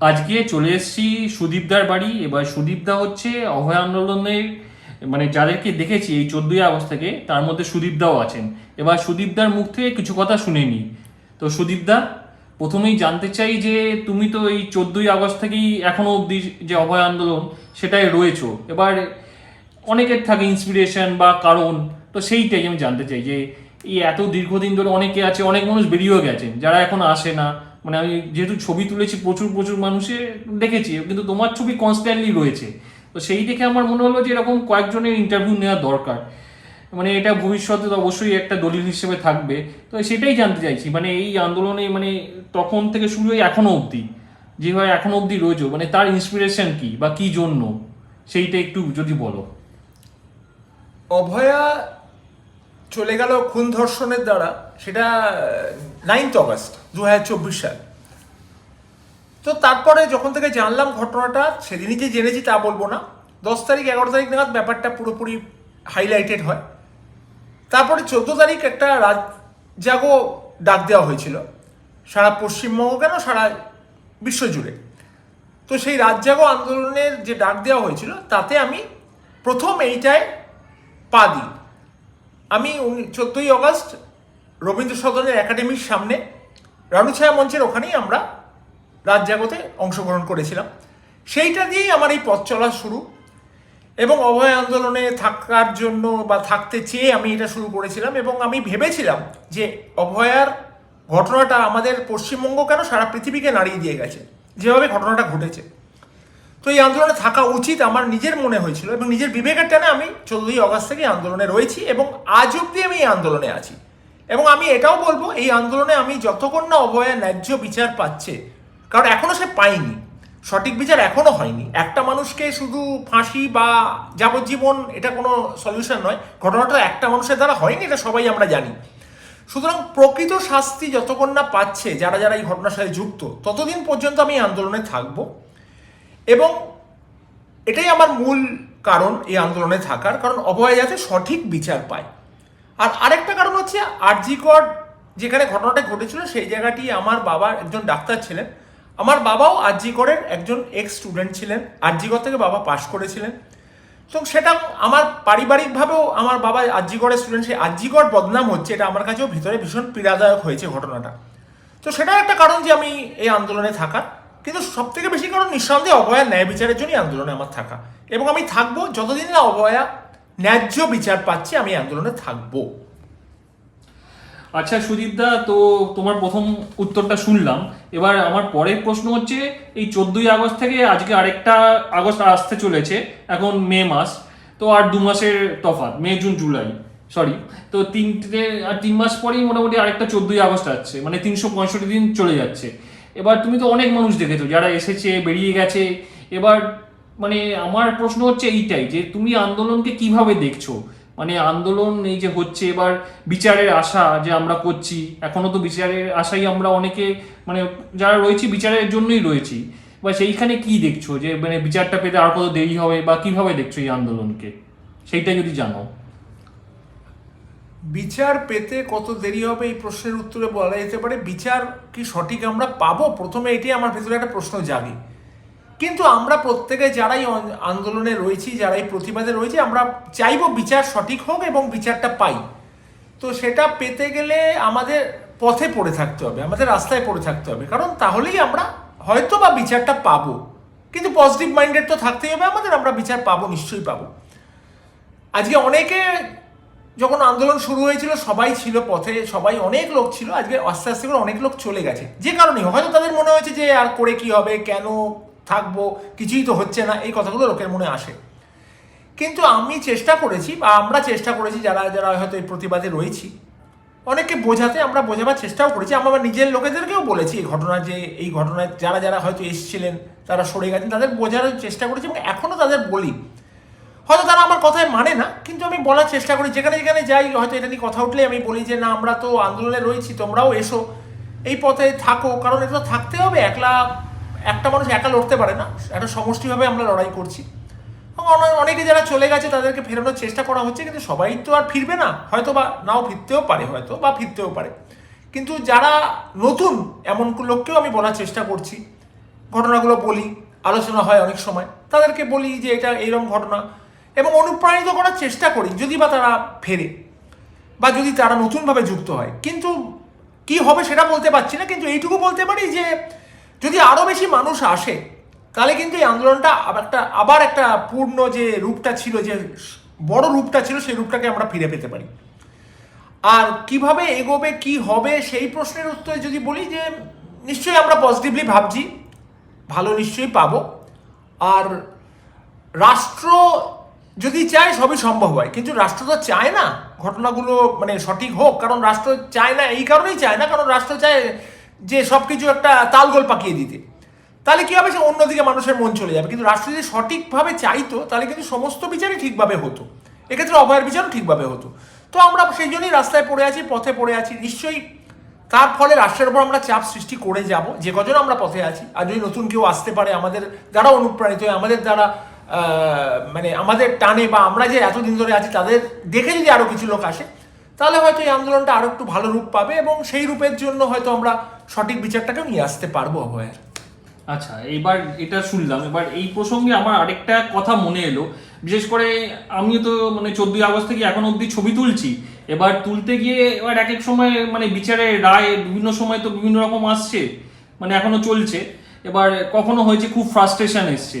আজকে চলে এসেছি সুদীপদার বাড়ি। এবার সুদীপদা হচ্ছে অভয় আন্দোলনের মানে যাদেরকে দেখেছি এই চোদ্দই আগস্ট থেকে, তার মধ্যে সুদীপদাও আছেন। এবার সুদীপদার মুখ থেকে কিছু কথা শুনে নি তো সুদীপদা, প্রথমেই জানতে চাই যে তুমি তো এই চোদ্দই আগস্ট থেকেই এখনও অবধি যে অভয় আন্দোলন, সেটাই রয়েছো। এবার অনেকের থাকে ইন্সপিরেশন বা কারণ, তো সেইটাই আমি জানতে চাই যে এই এত দীর্ঘদিন ধরে অনেকে আছে, অনেক মানুষ বেরিয়েও গেছেন, যারা এখন আসে না মানে আমি যেহেতু ছবি তুলেছি, প্রচুর প্রচুর মানুষের দেখেছি, কিন্তু তোমার ছবি কনস্ট্যান্টলি রয়েছে। তো সেই দেখে আমার মনে হলো যে এরকম কয়েকজনের ইন্টারভিউ নেওয়া দরকার। মানে এটা ভবিষ্যতে তো অবশ্যই একটা দলিল হিসেবে থাকবে। তো সেটাই জানতে চাইছি মানে এই আন্দোলনে মানে তখন থেকে শুরু হয়ে এখনও অবধি? যেভাবে এখনও অবধি রয়েছে মানে তার ইন্সপিরেশন কি বা কি জন্য? সেইটা একটু যদি বলো। অভয়া চলে গেল খুন ধর্ষণের দ্বারা, সেটা নাইনথ অগস্ট দু হাজার চব্বিশ সাল। তো তারপরে যখন থেকে জানলাম ঘটনাটা, সেদিনই যে জেনেছি তা বলব না। দশ তারিখ, এগারো তারিখ নাগাদ ব্যাপারটা পুরোপুরি হাইলাইটেড হয়। তারপরে চোদ্দ তারিখ একটা রাত জাগো ডাক দেওয়া হয়েছিল। সারা পশ্চিমবঙ্গ কেন? সারা বিশ্ব জুড়ে। তো সেই রাত জাগো আন্দোলনের যে ডাক দেওয়া হয়েছিল, তাতে আমি প্রথম এইটায় পা দিই। আমি চোদ্দোই অগস্ট রবীন্দ্র সদনের একাডেমির সামনে রানুছায়া মঞ্চের ওখানেই আমরা রাত জাগতে অংশগ্রহণ করেছিলাম। সেইটা দিয়েই আমার এই পথ চলা শুরু এবং অভয় আন্দোলনে থাকার জন্য বা থাকতে চেয়ে আমি এটা শুরু করেছিলাম এবং আমি ভেবেছিলাম যে অভয়ার ঘটনাটা আমাদের পশ্চিমবঙ্গ কেন সারা পৃথিবীকে নাড়িয়ে দিয়ে গেছে, যেভাবে ঘটনাটা ঘটেছে। তো এই আন্দোলনে থাকা উচিত আমার নিজের মনে হয়েছিল এবং নিজের বিবেকের টানে আমি চোদ্দই অগস্ট থেকে আন্দোলনে রয়েছি এবং আজ অব্দি আমি এই আন্দোলনে আছি। এবং আমি এটাও বলব, এই আন্দোলনে আমি যতক্ষণ না অভয়া ন্যায্য বিচার পাচ্ছে, কারণ এখনও সে পায়নি। সঠিক বিচার এখনও হয়নি। একটা মানুষকে শুধু ফাঁসি বা যাবজ্জীবন এটা কোনো সলিউশন নয়, ঘটনাটা একটা মানুষের দ্বারা হয়নি, এটা সবাই আমরা জানি। সুতরাং প্রকৃত শাস্তি যতক্ষণ না পাচ্ছে, যারা যারা এই ঘটনার সাথে যুক্ত, ততদিন পর্যন্ত আমি আন্দোলনে থাকব। এবং এটাই আমার মূল কারণ এই আন্দোলনে থাকার, কারণ অভয় যাতে সঠিক বিচার পায়। আর আরেকটা কারণ হচ্ছে আরজিকর যেখানে ঘটনাটা ঘটেছিল, সেই জায়গাটি আমার বাবা একজন ডাক্তার ছিলেন। আমার বাবাও আরজিকরের একজন এক্স স্টুডেন্ট ছিলেন। আরজিকর থেকে বাবা পাশ করেছিলেন। তো সেটা আমার পারিবারিকভাবেও আমার বাবা আরজিগড়ের স্টুডেন্ট সেই আরজিগড় বদনাম হচ্ছে, এটা আমার কাছেও ভিতরে ভীষণ পীড়াদায়ক হয়েছে ঘটনাটা। তো সেটাও একটা কারণ যে আমি এই আন্দোলনে থাকার। কিন্তু সব থেকে বেশি কারণ নিঃসন্দেহে অভয়া ন্যায় বিচারের জন্যই আন্দোলনে আমার থাকা। এবং আমি থাকব, যতদিন না অভয়া ন্যায্য বিচার পাচ্ছি, আমি আন্দোলনে থাকব। আচ্ছা সুদীপদা তো তোমার প্রথম উত্তরটা শুনলাম। এবার আমার পরের প্রশ্ন হচ্ছে, এই চোদ্দই আগস্ট থেকে আজকে আরেকটা আগস্ট আসতে চলেছে, এখন মে মাস। তো আর দু মাসের তফাৎ, মে, জুন, জুলাই সরি তো তিনটে, আর তিন মাস পরেই মোটামুটি আরেকটা চোদ্দই আগস্ট আসছে মানে তিনশো পঁয়ষট্টি দিন চলে যাচ্ছে। এবার তুমি তো অনেক মানুষ দেখেছ, যারা এসেছে, বেরিয়ে গেছে। এবার মানে আমার প্রশ্ন হচ্ছে এইটাই, যে তুমি আন্দোলনকে কীভাবে দেখছ? মানে আন্দোলন এই যে হচ্ছে, এবার বিচারের আশা যে আমরা করছি, এখনও তো বিচারের আশাই আমরা অনেকে মানে যারা রয়েছি বিচারের জন্যই রয়েছি। বা সেইখানে কি দেখছ? যে মানে বিচারটা পেতে আর কত দেরি হবে, বা কীভাবে দেখছ এই আন্দোলনকে? সেইটা যদি জানো বিচার পেতে কত দেরি হবে এই প্রশ্নের উত্তরে বলা যেতে পারে, বিচার কি সঠিক আমরা পাবো? প্রথমে এটি আমার ভেতরে একটা প্রশ্ন জাগে। কিন্তু আমরা প্রত্যেকে যারাই আন্দোলনে রয়েছি, যারাই প্রতিবাদে রয়েছি, আমরা চাইব বিচার সঠিক হোক এবং বিচারটা পাই। তো সেটা পেতে গেলে আমাদের পথে পড়ে থাকতে হবে, আমাদের রাস্তায় পড়ে থাকতে হবে। কারণ তাহলেই আমরা হয়তো বা বিচারটা পাবো। কিন্তু পজিটিভ মাইন্ডেড তো থাকতেই হবে, আমাদের আমরা বিচার পাবো, নিশ্চয়ই পাবো। আজকে অনেকে যখন আন্দোলন শুরু হয়েছিল, সবাই ছিল পথে, সবাই অনেক লোক ছিল, আজকে আস্তে আস্তে করে অনেক লোক চলে গেছে। যে কারণে হয়তো তাদের মনে হয়েছে যে, আর করে কি হবে, কেন থাকব, কিছুই তো হচ্ছে না, এই কথাগুলো লোকের মনে আসে। কিন্তু আমি চেষ্টা করেছি, বা আমরা চেষ্টা করেছি, যারা যারা হয়তো এই প্রতিবাদে রয়েছি, অনেককে বোঝাতে, আমরা বোঝাবার চেষ্টাও করেছি। আমার নিজের লোকেদেরকেও বলেছি, এই ঘটনা যে, এই ঘটনায় যারা যারা হয়তো এসেছিলেন, তারা সরে গেছেন, তাদের বোঝার চেষ্টা করেছি, এবং এখনও তাদের বলি হয়তো তারা আমার কথায় মানে না, কিন্তু আমি বলার চেষ্টা করি, যেখানে যেখানে যাই, হয়তো এটা নিয়ে কথা উঠলে আমি বলি যে, না, আমরা তো আন্দোলনে রয়েছি, তোমরাও এসো, এই পথে থাকো। কারণ এটা থাকতে হবে, একলা, একটা মানুষ একা লড়তে পারে না, একটা সমষ্টিভাবে আমরা লড়াই করছি। এবং অনে- অনেকে যারা চলে গেছে, তাদেরকে ফেরানোর চেষ্টা করা হচ্ছে, কিন্তু সবাই তো আর ফিরবে না। হয়তো বা নাও ফিরতেও পারে, হয়তো বা ফিরতেও পারে। কিন্তু যারা নতুন, এমন লোককেও আমি বলার চেষ্টা করছি, ঘটনাগুলো বলি, আলোচনা হয় অনেক সময়, তাদেরকে বলি যে, এটা এইরকম ঘটনা। এবং অনুপ্রাণিত করার চেষ্টা করি, যদি বা তারা ফেরে, বা যদি তারা নতুনভাবে যুক্ত হয়। কিন্তু কি হবে সেটা বলতে পারছি না, কিন্তু এইটুকু বলতে পারি যে, যদি আরও বেশি মানুষ আসে, তাহলে কিন্তু এই আন্দোলনটা একটা, আবার একটা পূর্ণ যে রূপটা ছিল, যে বড় রূপটা ছিল, সেই রূপটাকে আমরা ফিরে পেতে পারি। আর কীভাবে এগোবে, কি হবে, সেই প্রশ্নের উত্তরে যদি বলি যে, নিশ্চয়ই আমরা পজিটিভলি ভাবছি, ভালো নিশ্চয়ই পাবো। আর রাষ্ট্র যদি চায় সবই সম্ভব হয়। কিন্তু রাষ্ট্র তো চায় না। ঘটনাগুলো মানে সঠিক হোক, কারণ রাষ্ট্র চায় না, এই কারণেই চায় না, কারণ রাষ্ট্র চায় যে সব কিছু একটা তালগোল পাকিয়ে দিতে। তাহলে কি হবে? সে অন্যদিকে মানুষের মন চলে যাবে। কিন্তু রাষ্ট্র যদি সঠিকভাবে চাইতো, তাহলে কিন্তু সমস্ত বিচারই ঠিকভাবে হতো। এক্ষেত্রে অভয়ের বিচারও ঠিকভাবে হতো। তো আমরা সেই জন্যই রাস্তায় পড়ে আছি, পথে পড়ে আছি। নিশ্চয়ই তার ফলে রাষ্ট্রের উপর আমরা চাপ সৃষ্টি করে যাব। যে কজন আমরা পথে আছি। আর যদি নতুন কেউ আসতে পারে আমাদের দ্বারা অনুপ্রাণিত হয়ে, আমাদের দ্বারা মানে আমাদের টানে বা আমরা যে এতদিন ধরে আছি তাদের দেখে যদি আরও কিছু লোক আসে, তাহলে হয়তো এই আন্দোলনটা আরও একটু ভালো রূপ পাবে এবং সেই রূপের জন্য হয়তো আমরা সঠিক বিচারটাকেও নিয়ে আসতে পারব অভয়ের। আচ্ছা এবার এটা শুনলাম, এবার এই প্রসঙ্গে আমার আরেকটা কথা মনে এলো, বিশেষ করে আমিও তো মানে চোদ্দই আগস্ট থেকে এখন অবধি ছবি তুলছি, এবার তুলতে গিয়ে এবার এক এক সময় মানে বিচারে রায় বিভিন্ন সময় তো বিভিন্ন রকম আসছে মানে এখনও চলছে, এবার কখনো হয়েছে খুব ফ্রাস্ট্রেশন এসছে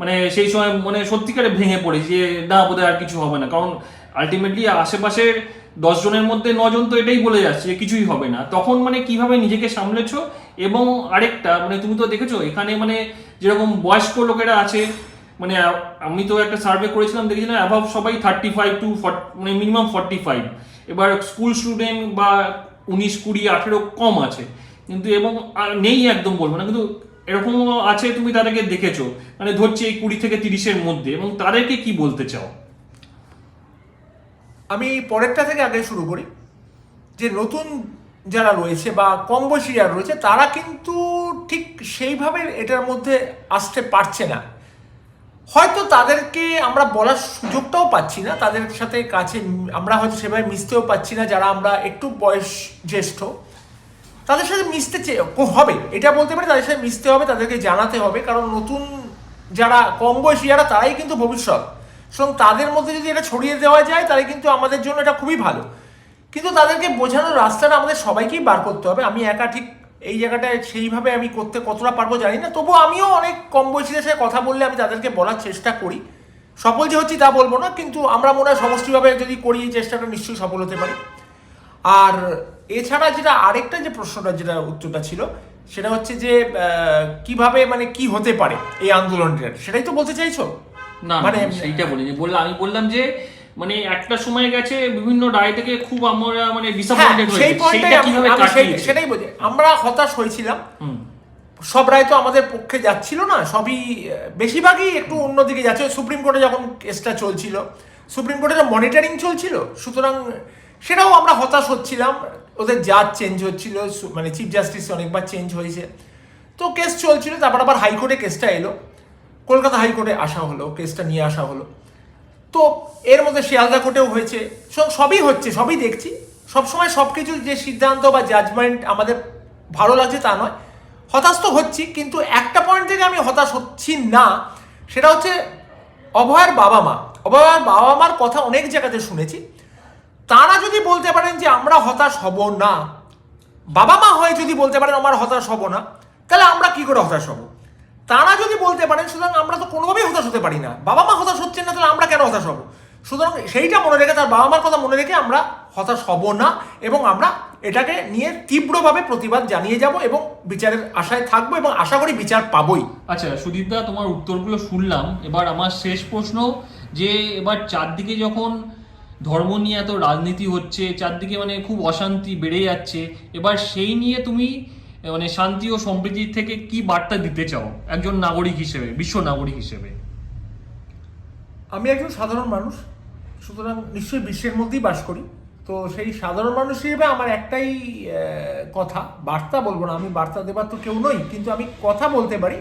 মানে সেই সময় মানে সত্যিকারে ভেঙে পড়ে যে না, বোধহয় আর কিছু হবে না। কারণ আলটিমেটলি আশেপাশের দশ জনের মধ্যে নজন তো এটাই বলে যাচ্ছে যে কিছুই হবে না। তখন মানে কীভাবে নিজেকে সামলেছো? এবং আরেকটা মানে তুমি তো দেখেছ, এখানে মানে যেরকম বয়স্ক লোকেরা আছে মানে আমি তো একটা সার্ভে করেছিলাম, দেখেছিলাম অ্যাভাব সবাই থার্টি ফাইভ টু মানে মিনিমাম ফর্টি ফাইভ এবার স্কুল স্টুডেন্ট বা উনিশ কুড়ি আঠেরো কম আছে। কিন্তু এবং নেই একদম বলব না, কিন্তু এরকম আছে তুমি তাদেরকে দেখেছ। মানে ধরছি এই কুড়ি থেকে তিরিশের মধ্যে, এবং তাদেরকে কি বলতে চাও? আমি পরেরটা থেকে আগে শুরু করি। যে নতুন যারা রয়েছে বা কম বয়সী যারা রয়েছে, তারা কিন্তু ঠিক সেইভাবে এটার মধ্যে আসতে পারছে না। হয়তো তাদেরকে আমরা বলার সুযোগটাও পাচ্ছি না, তাদের সাথে কাছে আমরা হয়তো সেভাবে মিশতেও পাচ্ছি না, যারা আমরা একটু বয়স জ্যেষ্ঠ। তাদের সাথে মিশতে হবে, এটা বলতে পারি, তাদের সাথে মিশতে হবে, তাদেরকে জানাতে হবে, কারণ নতুন যারা কম বয়সী, যারা তারাই কিন্তু ভবিষ্যৎ। সুতরাং তাদের মধ্যে যদি এটা ছড়িয়ে দেওয়া যায়, তাহলে কিন্তু আমাদের জন্য এটা খুবই ভালো। কিন্তু তাদেরকে বোঝানোর রাস্তাটা আমাদের সবাইকেই বার করতে হবে। আমি একা ঠিক এই জায়গাটায় সেইভাবে আমি করতে কতটা পারব জানি না। তবু আমিও অনেক কম বয়সীদের সাথে কথা বললে আমি তাদেরকে বলার চেষ্টা করি। সফল যে হচ্ছি তা বলব না, কিন্তু আমরা মনে হয় সমষ্টিভাবে যদি করি, এই চেষ্টাটা নিশ্চয়ই সফল হতে পারি। আর এছাড়া যেটা আরেকটা যে প্রশ্নটা যেটা উত্তরটা ছিল সেটা হচ্ছে যে কীভাবে মানে কি হতে পারে এই আন্দোলনটা? সেটাই তো বলতে চাইছো? না মানে সেইটা বলিনি। বললাম আমি বললাম যে মানে একটা সময় গেছে বিভিন্ন রায় থেকে খুব আমরা মানে ডিসঅ্যাপয়েন্টেড সেই হয়েছে কীভাবে কাটিয়েছে? সেটাই বলছি আমরা হতাশ হয়েছিলাম। সব রায় তো আমাদের পক্ষে যাচ্ছিল না সবই বেশিরভাগই একটু অন্যদিকে যাচ্ছে। সুপ্রিম কোর্টে যখন কেসটা চলছিল সুপ্রিম কোর্টে মনিটরিং চলছিল। সুতরাং সেটাও আমরা হতাশ হচ্ছিলাম। ওদের জাজ চেঞ্জ হচ্ছিল মানে চিফ জাস্টিস অনেকবার চেঞ্জ হয়েছে। তো কেস চলছিল, তারপর আবার হাইকোর্টে কেসটা এলো। কলকাতা হাইকোর্টে আসা হলো কেসটা নিয়ে আসা হলো। তো এর মধ্যে শিয়ালদা কোর্টেও হয়েছে। সব- সবই হচ্ছে, সবই দেখছি। সবসময় সব কিছু যে সিদ্ধান্ত বা জাজমেন্ট আমাদের ভালো লাগছে তা নয়। হতাশ তো হচ্ছি, কিন্তু একটা পয়েন্ট থেকে আমি হতাশ হচ্ছি না। সেটা হচ্ছে, অভয়ের বাবা মা। অভয়ের বাবা মার কথা অনেক জায়গাতে শুনেছি। তারা যদি বলতে পারেন যে আমরা হতাশ হব না, বাবা মা হয়ে যদি বলতে পারেন আমার হতাশ হব না, তাহলে আমরা কি করে হতাশ হব? তারা যদি বলতে পারেন, সুতরাং আমরা তো কোনোভাবেই হতাশ হতে পারি না, বাবা মা হতাশ হচ্ছেন না, তাহলে আমরা কেন হতাশ হব? সুতরাং সেইটা মনে রেখে, তার বাবা মার কথা মনে রেখে আমরা হতাশ হব না এবং আমরা এটাকে নিয়ে তীব্রভাবে প্রতিবাদ জানিয়ে যাব এবং বিচারের আশায় থাকব এবং আশা করি বিচার পাবই। আচ্ছা সুদীপদা তোমার উত্তরগুলো শুনলাম। এবার আমার শেষ প্রশ্ন যে, এবার চারদিকে যখন ধর্ম নিয়ে এত রাজনীতি হচ্ছে, চারদিকে মানে খুব অশান্তি বেড়ে যাচ্ছে। এবার সেই নিয়ে তুমি মানে শান্তি ও সম্প্রীতির থেকে কি বার্তা দিতে চাও একজন নাগরিক হিসেবে, বিশ্ব নাগরিক হিসেবে? আমি একজন সাধারণ মানুষ, সুতরাং নিশ্চয়ই বিশ্বের মধ্যেই বাস করি। তো সেই সাধারণ মানুষ হিসেবে আমার একটাই কথা, বার্তা বলব না, আমি বার্তা দেবার তো কেউ নই, কিন্তু আমি কথা বলতে পারি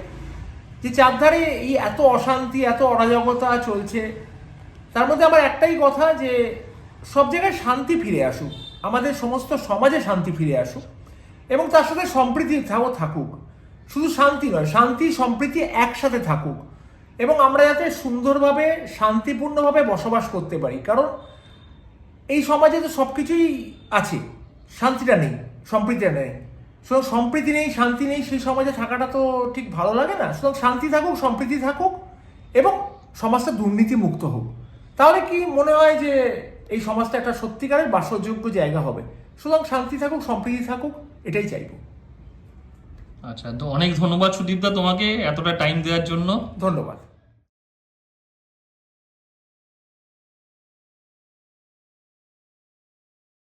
যে চারধারে এই এত অশান্তি, এত অরাজকতা চলছে তার মধ্যে আমার একটাই কথা যে, সব জায়গায় শান্তি ফিরে আসুক, আমাদের সমস্ত সমাজে শান্তি ফিরে আসুক, এবং তার সাথে সম্প্রীতিও থাকুক। শুধু শান্তি নয়, শান্তি, সম্প্রীতি একসাথে থাকুক, এবং আমরা যাতে সুন্দরভাবে, শান্তিপূর্ণভাবে বসবাস করতে পারি। কারণ এই সমাজে তো সব কিছুই আছে, শান্তিটা নেই, সম্প্রীতিটা নেই। সুতরাং সম্প্রীতি নেই, শান্তি নেই, সেই সমাজে থাকাটা তো ঠিক ভালো লাগে না। সুতরাং শান্তি থাকুক, সম্প্রীতি থাকুক, এবং সমাজটা দুর্নীতি মুক্ত হোক। তাহলে কি মনে হয় যে এই সমাজটা একটা সত্যিকারের বাসযোগ্য জায়গা হবে? সুতরাং শান্তি থাকুক সম্প্রীতি থাকুক এটাই চাইব। আচ্ছা তো অনেক ধন্যবাদ সুদীপদা তোমাকে এতটা টাইম দেওয়ার জন্য। ধন্যবাদ।